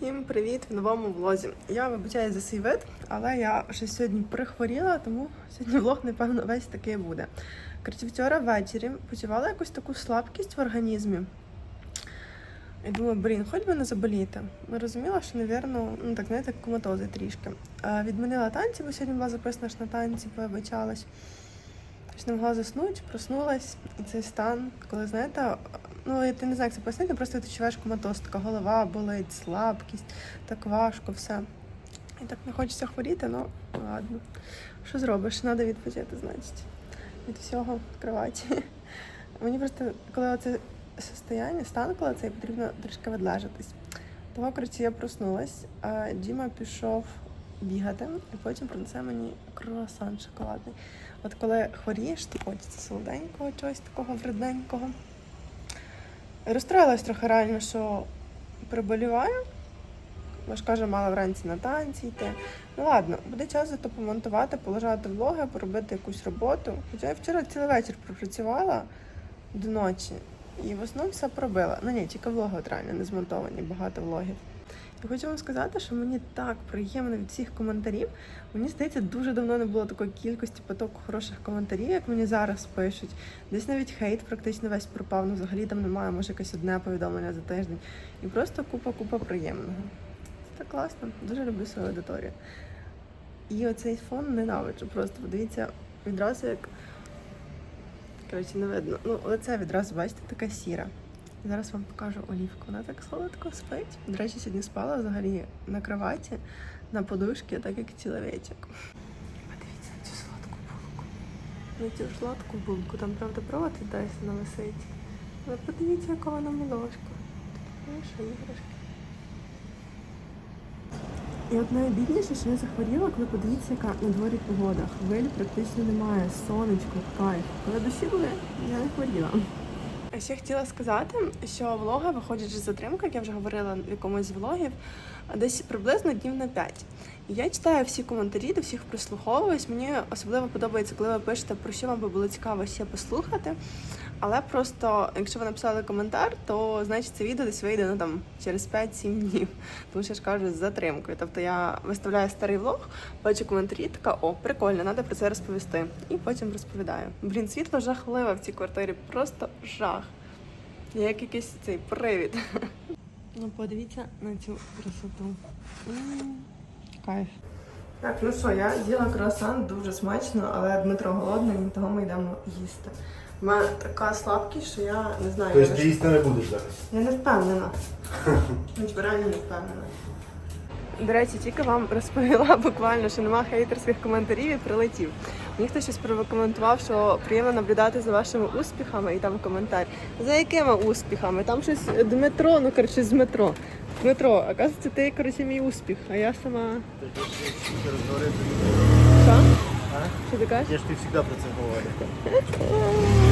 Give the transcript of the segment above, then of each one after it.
Всім привіт в новому влозі. Я вибачаю за свій вид, але я ще сьогодні прихворіла, тому сьогодні влог, напевно, весь такий буде. Коротше, вчора ввечері почувала якусь таку слабкість в організмі. І думаю, блін, хоч би не заболіти. Розуміла, що, напевно, ну так знаєте, коматози трішки. Відмінила танці, бо сьогодні була записана ж на танці, вибачалась. Щось не могла заснути, проснулась, і цей стан, коли знаєте, ну ти не знаю, як це пояснити, просто ти відчуваєш коматоз, така голова болить, слабкість, так важко, все. І так не хочеться хворіти, ну ладно. Що зробиш? Треба відпочити, значить. Від всього в кроваті. Мені просто, коли це состояння, стан, коли це потрібно трішки відлежатись. Того, коротше, я проснулась, а Діма пішов бігати, і потім принесе мені круасан шоколадний. От коли хворієш, то хочеться солоденького, чогось такого вредненького. Розстроїлась трохи реально, що приболіваю. Бо ж каже, мала вранці на танці йти. Ну ладно, буде час зато помонтувати, полежати влоги, поробити якусь роботу. Хоча я вчора цілий вечір пропрацювала до ночі і в основному все пробила. Ну ні, тільки влоги от реально не змонтовані, багато влогів. І хочу вам сказати, що мені так приємно від всіх коментарів. Мені здається, дуже давно не було такої кількості потоку хороших коментарів, як мені зараз пишуть. Десь навіть хейт практично весь пропав. Ну взагалі там немає, може якесь одне повідомлення за тиждень. І просто купа-купа приємного. Це так класно. Дуже люблю свою аудиторію. І оцей фон ненавиджу. Просто подивіться відразу як. Коротше, не видно. Ну, лице відразу, бачите, така сіра. Зараз вам покажу олівку. Вона так солодко спить. До речі, сьогодні спала взагалі на кроваті, на подушці, так як чоловічок. Подивіться на цю сладку булку. На цю сладку булку. Там, правда, провод десь на висить. Але подивіться, яка вона милошка. Знаєш, іграшки. І от найбідніше, що я захворіла, коли подивіться, яка на дворі погода. Хвиль практично немає, сонечко, кайф. Коли дощі були, я не хворіла. Ще хотіла сказати, що влоги виходять з затримки, як я вже говорила в якомусь з влогів, десь приблизно днів на 5. Я читаю всі коментарі, до всіх прислуховуюсь. Мені особливо подобається, коли ви пишете, про що вам би було цікаво ще послухати. Але просто, якщо ви написали коментар, то значить це відео десь вийде ну, там, через 5-7 днів. Тому що я ж кажу з затримкою. Тобто я виставляю старий влог, бачу коментарі, така о, прикольно, треба про це розповісти. І потім розповідаю. Блін, світло жахливе в цій квартирі, просто жах. Як якийсь цей привід. Ну, подивіться на цю красоту. Кайф. Так, ну що, я з'їла круасан дуже смачно, але Дмитро голодний, того ми йдемо їсти. У мене така слабкість, що я не знаю. Тобто ти їсти не будеш зараз? я не впевнена. Реально не впевнена. До речі, тільки вам розповіла буквально, що нема хейтерських коментарів і прилетів. Мені хтось щось прокоментував, що приємно наблюдати за вашими успіхами, і там коментар. За якими успіхами? Там щось Дмитро, ну коротше, з метро. Дмитро, оказується, ти коротше мій успіх, а я сама. Що? Що ти кажеш? Я ж ти завжди про це говорю.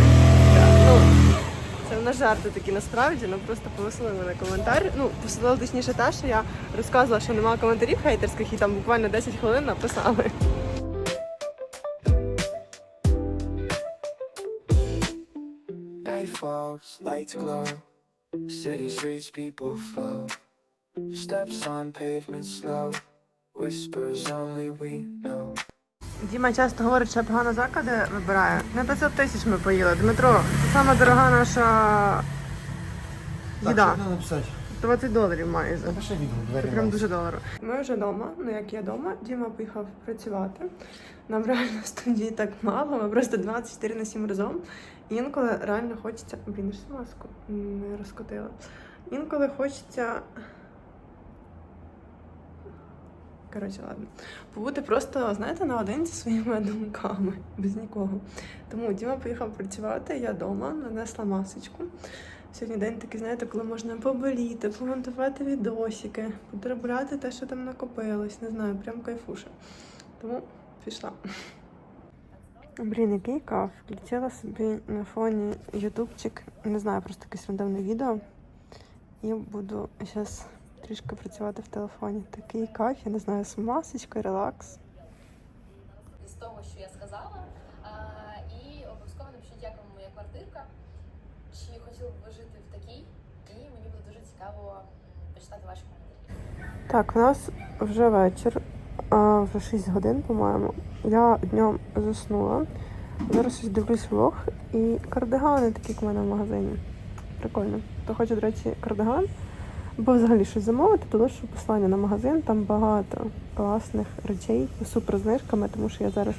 Це в нас жарти такі насправді, ну просто повеселили мене коментар. Ну, повеселило точніше те, що я розказувала, що немає коментарів хейтерських, і там буквально 10 хвилин написали. Falls, lights glow. City streets, people flow. Steps on pavement slow. Whispers only we know. Діма часто говорить, що я погано заклади вибираю. На 500 тисяч ми поїли. Дмитро, це сама дорога наша Так, їда. що треба написати? 20 доларів. Напиши відео, Це прям дуже доларо. Ми вже вдома, ну як я вдома, Діма поїхав працювати. Нам реально в студії так мало, ми просто 24 на 7 разом. І інколи реально хочеться. Блін, я ж маску не розкотила. Інколи хочеться. Коротше, ладно. Побути просто, знаєте, наодинці своїми думками, без нікого. Тому Діма поїхав працювати, я вдома, нанесла масочку. Сьогодні день такий, знаєте, коли можна поболіти, помонтувати відосики, потребляти те, що там накопилось. Не знаю, прям кайфуша. Тому пішла. Блін, який кайф. Включила собі на фоні ютубчик, не знаю, просто якесь рандомне відео. І буду зараз трішки працювати в телефоні. Такий кайф, я не знаю, з масочкою, релакс. з того, що я сказала. І обов'язково напишіть, як вам моя квартирка, чи хотіли б ви жити в такій. І мені буде дуже цікаво почитати ваші коментарі. Так, у нас вже вечір, вже 6 годин, по-моєму. Я днем заснула. Зараз ось дивлюсь влог і кардигани такі як в мене в магазині. Прикольно. Хто хоче, до речі, кардиган, або взагалі щось замовити, то лише послання на магазин. Там багато класних речей супер знижками, тому що я зараз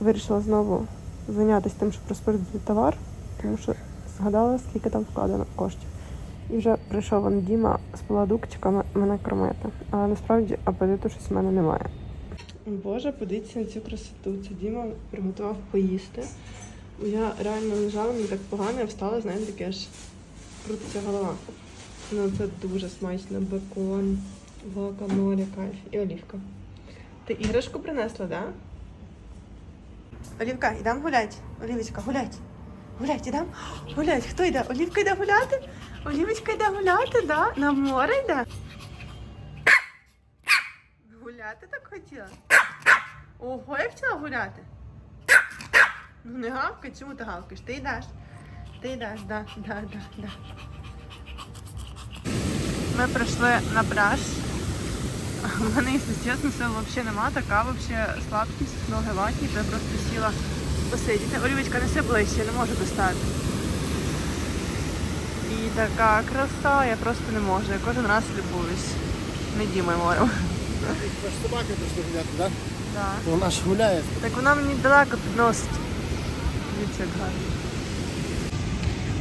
вирішила знову зайнятися тим, щоб розповідати товар, тому що згадала, скільки там вкладено коштів. І вже прийшов вон Діма з паладукчиками мене кормити. Але насправді апетиту щось в мене немає. Боже, подивіться на цю красоту. Це Діма приготував поїсти. Я реально лежала, мені так погано, я встала, знаєте, таке аж крутиться голова. Ну це дуже смачно. Бекон, гуакамоле, кайф і олівка. Ти іграшку принесла, да? Олівка, йдемо гулять. Олівочка, гулять. Гулять, ідемо? Гулять. Хто йде? Олівка йде гуляти? Олівочка йде гуляти, да? На море йде? Гуляти так хотіла? Ого, я хотіла гуляти. Ну не гавкай, чому ти гавкаєш? Ти йдеш. Ти йдеш, да, да, да, да. Ми прийшли на пляж. У мене, якщо чесно, сил взагалі нема, така взагалі слабкість, ноги ватні, то я просто сіла посидіти. Олівочка, неси ближче, не можу достати. І така краса, я просто не можу. Я кожен раз любуюсь. Не Дімою морем. Ваш собака прийшли гуляти, так? Да. Вона ж гуляє. Так вона мені далеко підносить. Дивіться, як гарно.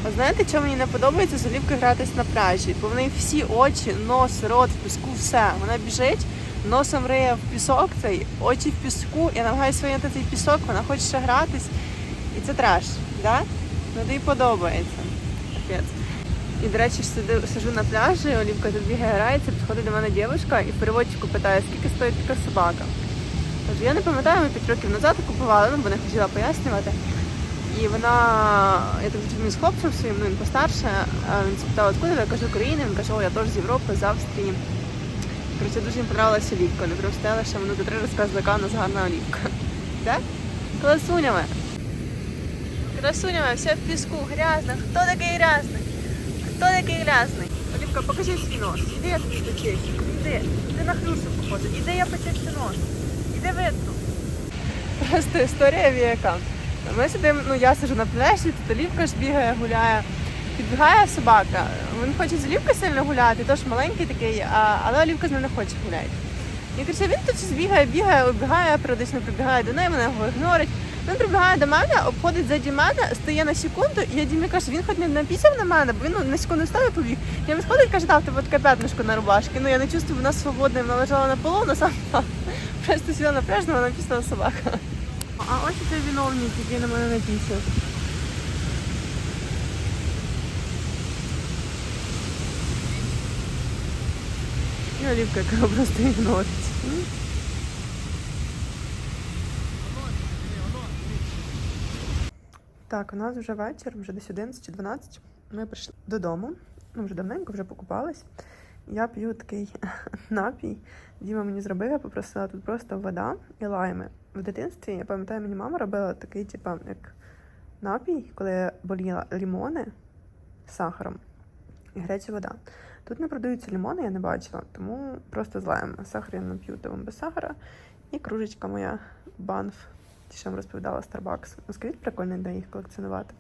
А знаєте, що мені не подобається з Олівкою гратись на пляжі? Бо в неї всі очі, нос, рот в піску, все. Вона біжить, носом риє в пісок цей, очі в піску, я намагаюся вийняти цей пісок, вона хоче ще гратись. І це треш, да? Ну, їй подобається. Капець. І, до речі, сиди, сижу на пляжі, Олівка тут бігає, грається, підходить до мене дівчинка і в переводчику питає, скільки стоїть така собака. Кажу, я не пам'ятаю, ми 5 років назад купували, ну, бо не хотіла пояснювати. І вона, я так розумію, з хлопцем своїм, ну він постарше, він спитав, откуда я кажу, України, він каже, о, я теж з Європи, з Австрії. Коротше, дуже їм понравилася олівка. Вони прям стояли, що минути три розказали, яка у нас гарна олівка. Так? Красунями. Красунями, все в піску, грязно. Хто такий грязний? Хто такий грязний? Олівка, покажи свій нос. Іди я тобі почищу. Іди. Іди на хлюшу походу. Іди я почищу нос. Іди видно. Просто історія віка. Ми сидимо, ну я сижу на пляжі, тут Олівка ж бігає, гуляє. Підбігає собака. Він хоче з Олівкою сильно гуляти, тож маленький такий, а, але Олівка з ним не хоче гуляти. І коротше, він тут щось бігає, бігає, оббігає, періодично прибігає до неї, мене його ігнорить. Він прибігає до мене, обходить ззаді мене, стає на секунду, і я Дімі кажу, він хоч не напісяв на мене, бо він ну, на секунду став і побіг. Я він сходить, каже, там тебе таке п'ятнишко на рубашці. Ну я не чувствую, вона свободна, вона лежала на полу, але сам. Просто сіла на пляж, вона напісала собака. А ось цей виновник, який на мене напісав. І Олівка, яка просто ігнорить. Так, у нас вже вечір, вже десь 11 чи 12. Ми прийшли додому. Ну, вже давненько, вже покупались. Я п'ю такий напій. Діма мені зробив, я попросила тут просто вода і лайми. В дитинстві, я пам'ятаю, мені мама робила такий, типу, як напій, коли я боліла лімони з сахаром і гаряча вода. Тут не продаються лімони, я не бачила, тому просто з лаймом. Сахар я не п'ю без сахара. І кружечка моя банф, ті, що вам розповідала Starbucks. Ну, скажіть, прикольно, де їх колекціонувати.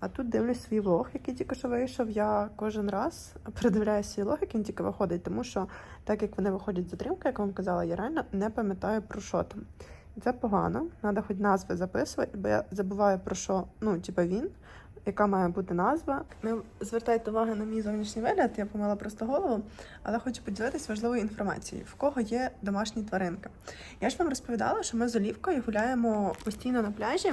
А тут дивлюсь свій влог, який тільки що вийшов. Я кожен раз передивляю свій влог, який він тільки виходить, тому що так як вони виходять з затримки, як вам казала, я реально не пам'ятаю про що там. Це погано. Треба хоч назви записувати, бо я забуваю про що, ну, типа він, яка має бути назва. Не звертайте увагу на мій зовнішній вигляд, я помила просто голову, але хочу поділитися важливою інформацією, в кого є домашні тваринки. Я ж вам розповідала, що ми з Олівкою гуляємо постійно на пляжі.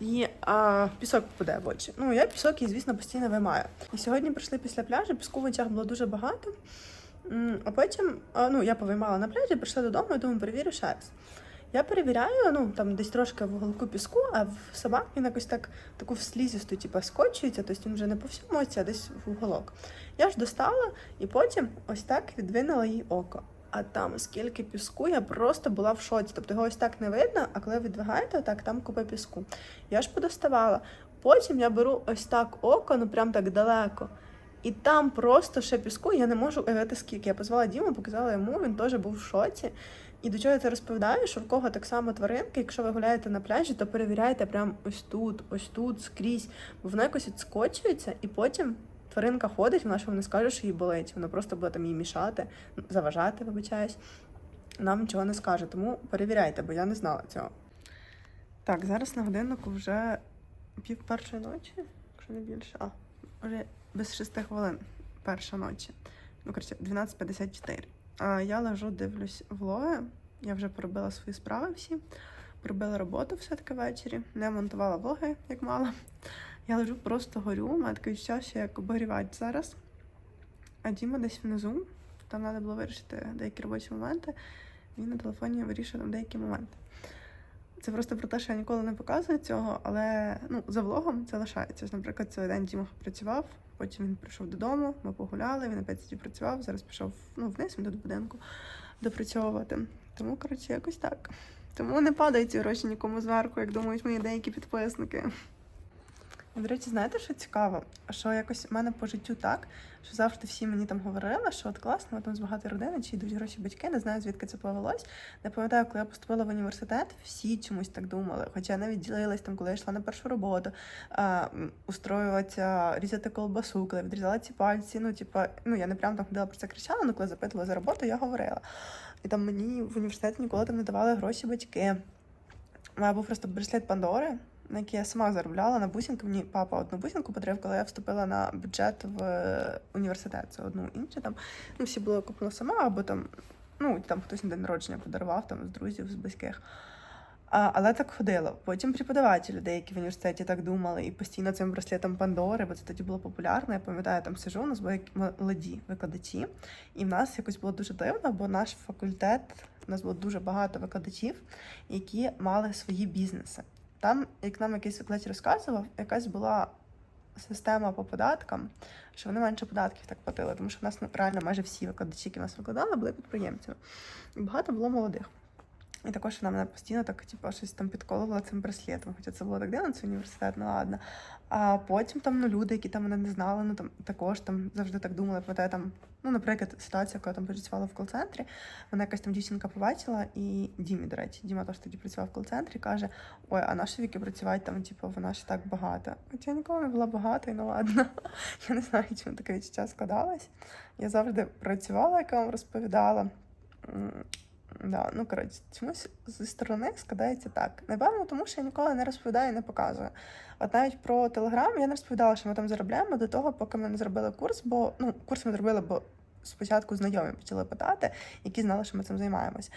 І а, пісок попаде в очі. Ну, я пісок і, звісно, постійно виймаю. І сьогодні прийшли після пляжу, піску в очах було дуже багато. А потім, а, ну, я повиймала на пляжі, прийшла додому і думаю, перевірю ще раз. Я перевіряю, ну там десь трошки в уголку піску, а в собак він якось так таку в слізісту, типу, скочується, тобто він вже не по всьому оці, а десь в уголок. Я ж достала і потім ось так відвинула їй око. А там скільки піску, я просто була в шоці. Тобто його ось так не видно, а коли відвигаєте, отак там купа піску. Я ж подоставала. Потім я беру ось так око, ну прям так далеко. І там просто ще піску, я не можу уявити скільки. Я позвала Діму, показала йому, він теж був в шоці. І до чого я це розповідаю, що в кого так само тваринки, якщо ви гуляєте на пляжі, то перевіряйте прямо ось тут, ось тут, скрізь. Бо воно якось відскочується, і потім тваринка ходить, вона що не скаже, що їй болить. Вона просто буде там їй мішати, заважати, вибачаюсь. Нам нічого не скаже. Тому перевіряйте, бо я не знала цього. Так, зараз на годиннику вже пів першої ночі, якщо не більше. А, вже без шести хвилин перша ночі. Ну, коротше, 12.54. А я лежу, дивлюсь влоги. Я вже поробила свої справи всі. Пробила роботу все-таки ввечері. Не монтувала влоги, як мала. Я лежу просто горю, у мене таке відчуття, що як обогрівач зараз. А Діма десь внизу. Там треба було вирішити деякі робочі моменти. Він на телефоні вирішив там деякі моменти. Це просто про те, що я ніколи не показую цього, але ну, за влогом це лишається. Наприклад, цілий день Діма працював, потім він прийшов додому, ми погуляли, він опять тоді працював, зараз пішов ну, вниз, до будинку допрацьовувати. Тому, коротше, якось так. Тому не падають ці гроші нікому зверху, як думають мої деякі підписники. До речі, знаєте, що цікаво? Що якось в мене по життю так, що завжди всі мені там говорили, що от класно, там з багатої родини, чи йдуть гроші батьки, не знаю, звідки це повелось. Не пам'ятаю, коли я поступила в університет, всі чомусь так думали. Хоча навіть ділилась там, коли я йшла на першу роботу, а, устроюватися, різати колбасу, коли відрізала ці пальці. Ну, типа, ну я не прям там ходила про це кричала, але коли запитувала за роботу, я говорила. І там мені в університеті ніколи там не давали гроші батьки. У мене був просто браслет Пандори, на який я сама заробляла на бусинку. Мені папа одну бусинку подарив, коли я вступила на бюджет в університет. Це одну іншу там. Ну, всі було куплено сама, або там, ну, там хтось на день народження подарував там з друзів, з близьких. А, але так ходило. Потім преподавателі деякі в університеті так думали, і постійно цим браслетом Пандори, бо це тоді було популярно. Я пам'ятаю, там сижу, у нас були молоді викладачі, і в нас якось було дуже дивно, бо наш факультет, у нас було дуже багато викладачів, які мали свої бізнеси. Там, як нам якийсь викладач розказував, якась була система по податкам, що вони менше податків так платили, тому що в нас ну, реально майже всі викладачі, які нас викладали, були підприємцями. І багато було молодих. І також вона мене постійно так, типу, щось там підколувала цим браслетом. Хоча це було так дивно, це університет, ну ладно. А потім там ну, люди, які там мене не знали, ну там також там завжди так думали. Пам'ятаю, там, ну, наприклад, ситуація, коли я там працювала в кол-центрі, вона якась там дівчинка побачила, і Дімі, до речі, Діма теж тоді працював в кол-центрі, каже: Ой, а наші віки працювати там, типу, вона ж так багата. Хоча я ніколи не була багата, і ну ладно. Я не знаю, чому таке відчуття складалось. Я завжди працювала, як я вам розповідала. Да, ну коротше, чомусь зі сторони складається так. Напевно, тому що я ніколи не розповідаю і не показую. От навіть про Телеграм я не розповідала, що ми там заробляємо до того, поки ми не зробили курс, бо ну, курс ми зробили, бо спочатку знайомі почали питати, які знали, що ми цим займаємось.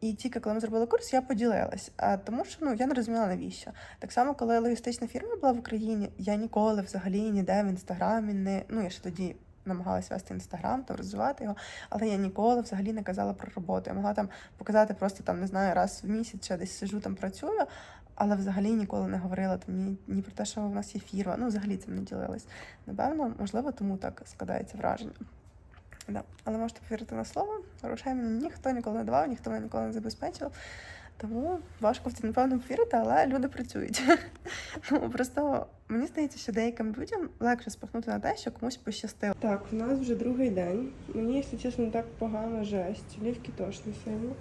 І тільки коли ми зробили курс, я поділилась, тому що ну я не розуміла навіщо. Так само, коли логістична фірма була в Україні, я ніколи взагалі ніде в інстаграмі не ну я ще тоді намагалась вести інстаграм та розвивати його, але я ніколи взагалі не казала про роботу. Я могла там показати просто там, не знаю, раз в місяць чи десь сижу там працюю. Але взагалі ніколи не говорила там ні, ні про те, що в нас є фірма. Ну, взагалі цим не ділилась. Напевно, можливо, тому так складається враження. Да. Але можете повірити на слово, грошей мені ніхто ніколи не давав, ніхто мене ніколи не забезпечив. Тому важко в це, напевно, повірити, але люди працюють. ну, просто мені здається, що деяким людям легше спахнути на те, що комусь пощастило. Так, у нас вже другий день. Мені, якщо чесно, так погано жесть. Лівки не сильно.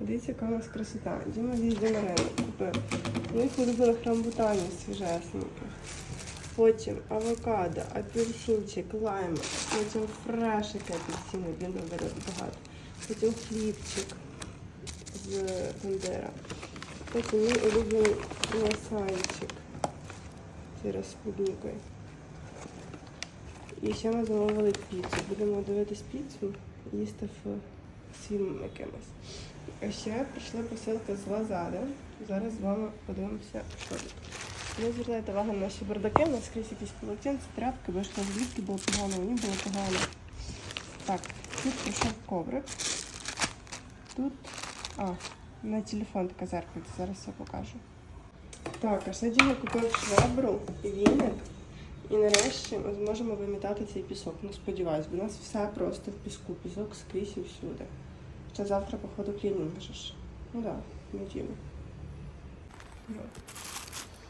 Дивіться, яка у нас красота. Діма їздив на ринок купив. У них улюблених рамбутанів свіжесеньких. Потім авокадо, апельсинчик, лайм, потім фрешики апельсини, він бере багато. Потім хлібчик з бандера. Потім мій улюблений круасанчик. Зараз з. І ще ми замовили піцу. Будемо дивитись піцу, їсти в свім якимось. А ще прийшла посилка з Лазари. Зараз з вами подивимося, що тут. Не звертайте увагу на наші бардаки, у нас скрізь якісь полотенці, тряпки, бо ж там звідки було погано, мені було погано. Так, тут прийшов коврик. Тут. А, на телефон така зеркальце, зараз я покажу. Так, а ще Діма купив швабру і віник. І нарешті ми зможемо вимітати цей пісок. Ну, сподіваюсь, бо у нас все просто в піску. Пісок скрізь і всюди. Ще завтра, походу, клінінг ж. Ну так, да, неділю.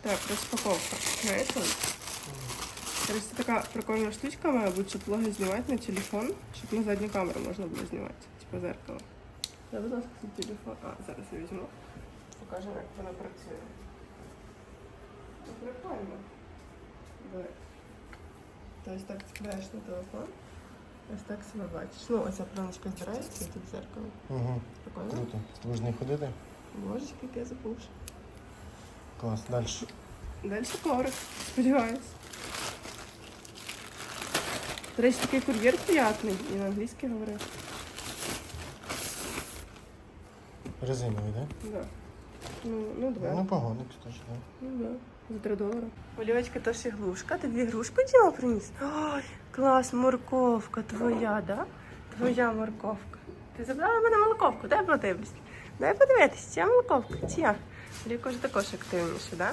Так, розпаковка. Це така прикольна штучка, має бути, щоб влоги знімати на телефон, щоб на задню камеру можна було знімати, типу зеркало. Я, будь ласка, свій телефон. А, зараз я візьму. Покажемо, як вона працює. Ну, прикольно. Давай. Тобто так цепляєш на телефон. Ось так себе бачиш. Ну, оця пленочка збирається і тут зеркало. Угу. Прикольно? Круто. Будеш не ходити? Божечки, як я забувши. Клас. Далі. Далі коврик, сподіваюсь. До речі, такий кур'єр приятний і на англійській говорив. Резиновий, так? Да. Ну, ну, два. Ну, погоник, теж, так. Ну, да. За 3 долари. Олівочка, то ж іглушка. Тобі ігрушку діла приніс? Ой, клас, морковка твоя, да? Твоя морковка. Ти забрала в мене морковку, дай подивлюсь. Дай подивитись, ця морковка, ця. Ліко вже також активніше, да?